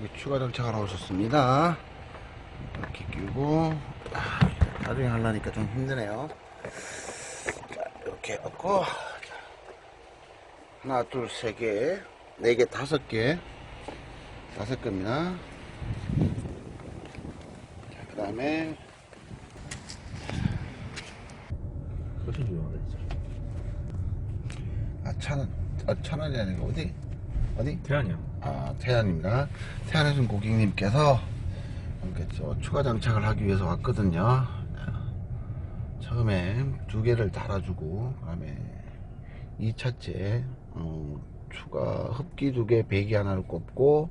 여기 추가 장착 하러 오셨습니다. 이렇게 끼고 아, 나중에 하려니까 좀 힘드네요. 자, 이렇게 해갖고 자, 하나, 둘, 세 개, 네 개, 다섯 개, 다섯 개입니다. 자, 그 다음에 아, 천 원, 아, 천 원이 아니고 어디? 어디? 태안이야 아, 태안입니다. 태안에선 고객님께서 저 추가 장착을 하기 위해서 왔거든요. 네. 처음에 두 개를 달아주고, 그 다음에 2차째, 어, 추가 흡기 두 개, 배기 하나를 꼽고,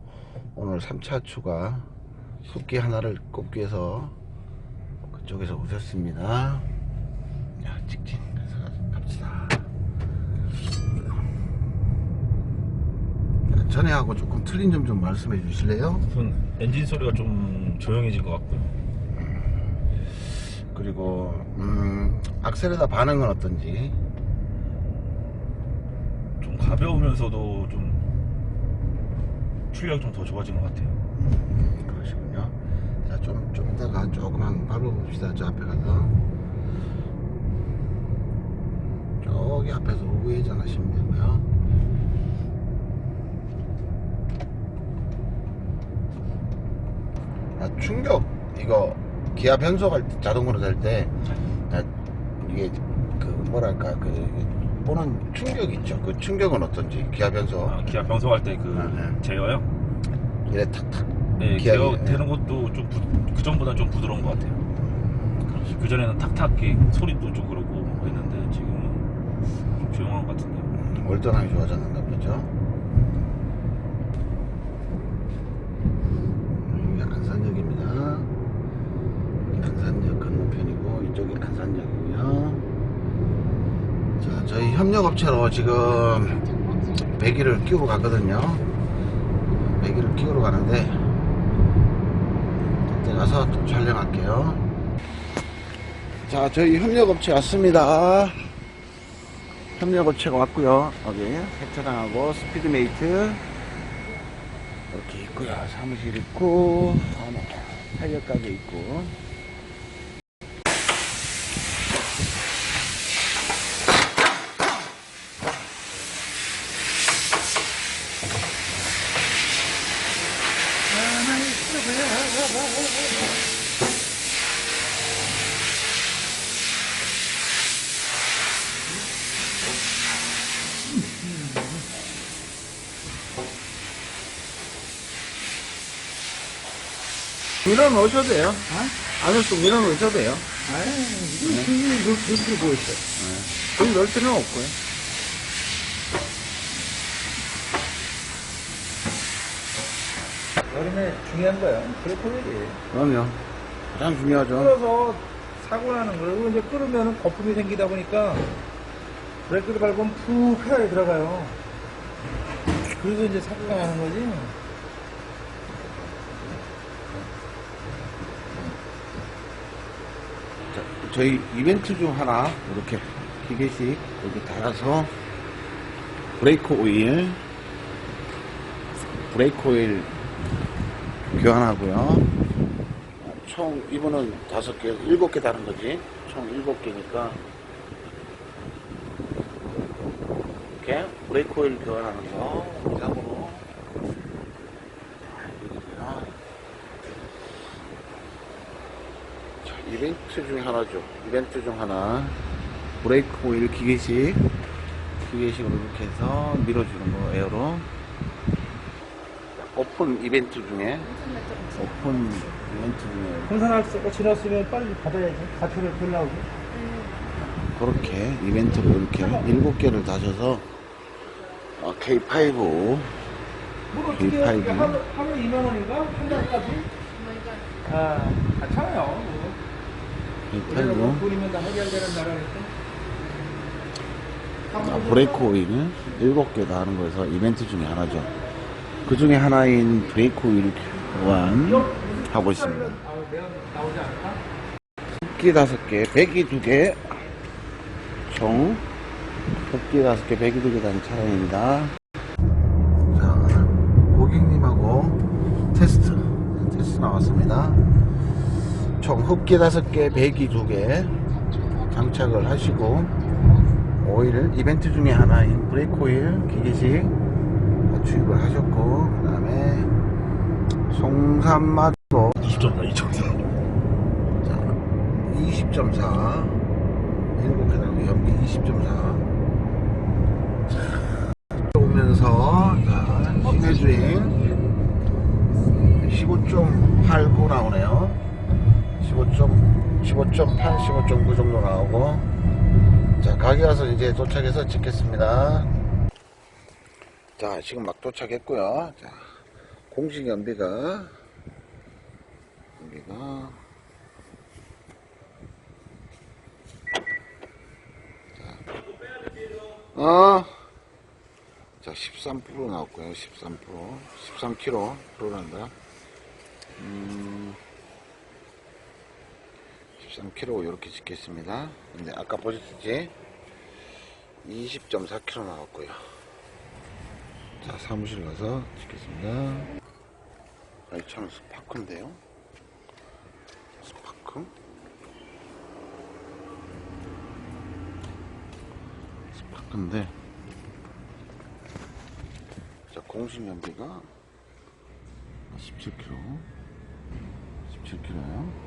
오늘 3차 추가 흡기 하나를 꼽기 위해서 그쪽에서 오셨습니다. 야, 직진. 전에하고 조금 틀린 점 좀 말씀해 주실래요? 우선 엔진 소리가 좀 조용해진 것 같고요 그리고 음, 악셀에다 반응은 어떤지 좀 가벼우면서도 좀 출력 좀더 좋아진 것 같아요 음, 그러시군요. 자, 좀, 좀 이따가 조금 한번 밟아봅시다. 저 앞에 가서. 저기 앞에서 우회전 하시면 되고요. 아, 충격, 이거, 기아 변속할 때, 자동으로 될 때, 아, 이게, 그, 뭐랄까, 그, 보는 충격 있죠. 그 충격은 어떤지, 기아 변속. 아, 기아 병석할 때그 아, 네. 제어요? 이래 탁탁. 네 기아- 제어 되는 것도 좀 그 전보다 좀 부드러운 것 같아요 그 전에는 탁탁 소리도 좀 그러고 했는데 지금은 좀 조용한 것 같은데요 월등하게 좋아졌는가 보죠. 여기 안산역입니다. 여기 안산역 건너편이고 이쪽이 안산역이고요. 자, 저희 협력업체로 지금 배기를 끼우러 가거든요. 배기를 끼우러 가는데 그때 가서 또 촬영할게요. 자, 저희 협력업체 왔습니다. 협력업체가 왔고요. 여기 세차장하고 스피드메이트 이렇게 있고요. 사무실 있고 안에 타이어 가게 있고 민원 오셔도 돼요. 안 오시고 민원 오셔도 돼요. 이게 넓게 보였어요. 여기 넣을 필요는 없고요. 여름에 중요한 거예요. 브레이크웨이. 그럼요. 가장 중요하죠. 끌어서 사고 나는 거예요. 그리고 이제 끓으면 거품이 생기다 보니까 브레이크를 밟으면 푹 페달이 들어가요. 그래서 이제 사고가 나는 거지. 자, 저희 이벤트 중 하나 이렇게 기계식 여기 달아서 브레이크 오일 브레이크 오일 교환하고요 총 이번은 다섯 개 일곱 개 다른 거지 총 일곱 개니까 이렇게 브레이크 오일 교환하는 거 이상으로 자, 이벤트 중 하나죠. 이벤트 중 하나. 브레이크 오일 기계식. 기계식으로 이렇게 해서 밀어주는 거, 에어로. 자, 오픈 이벤트 중에. 오픈 이벤트 중에. 공산할 때 지났으면 빨리 받아야지. 덜 나오고. 그렇게 이벤트로 이렇게 일곱 개를 다셔서 어, K5 뭐 어떻게. 하루, 하루 2만 원인가? 한 달까지? 아, 괜찮아요. 뭐. 우리가 뭐 K5 돈이면 다 해결 되는 나라니까. 아, 브레이크 오일을 일곱 개다 하는 거에서 이벤트 중에 하나죠. 그 중에 하나인 브레이크 오일 교환 하고 있습니다. 아, 내가 나오지 않을까? 흡기 다섯 개, 배기 두 개, 총 흡기 다섯 개, 배기 두개단 차량입니다. 자, 고객님하고 나왔습니다. 총 흡기 5개, 배기 2개 장착을 하시고 오일 이벤트 중에 하나인 브레이크 오일 기계식 주입을 하셨고 그 다음에 송산마도 20.4, 2.4. 20.4 7개 달고 연비 20.4 오면서 자, 시내 주행 15.89 나오네요. 15.8, 15.9 정도 나오고. 자 가게 와서 이제 도착해서 찍겠습니다 자 지금 막 도착했고요 자 공식 연비가 연비가 어. 자, 13% 나왔고요. 13%. 13kg 프로란다. 음. 13kg 이렇게 찍겠습니다. 근데 아까 보셨지? 20.4kg 나왔고요. 자, 사무실 가서 찍겠습니다. 아, 이 차는 스파크인데요. 스파크? 스파크인데 자 공식 연비가 17kg 17kg요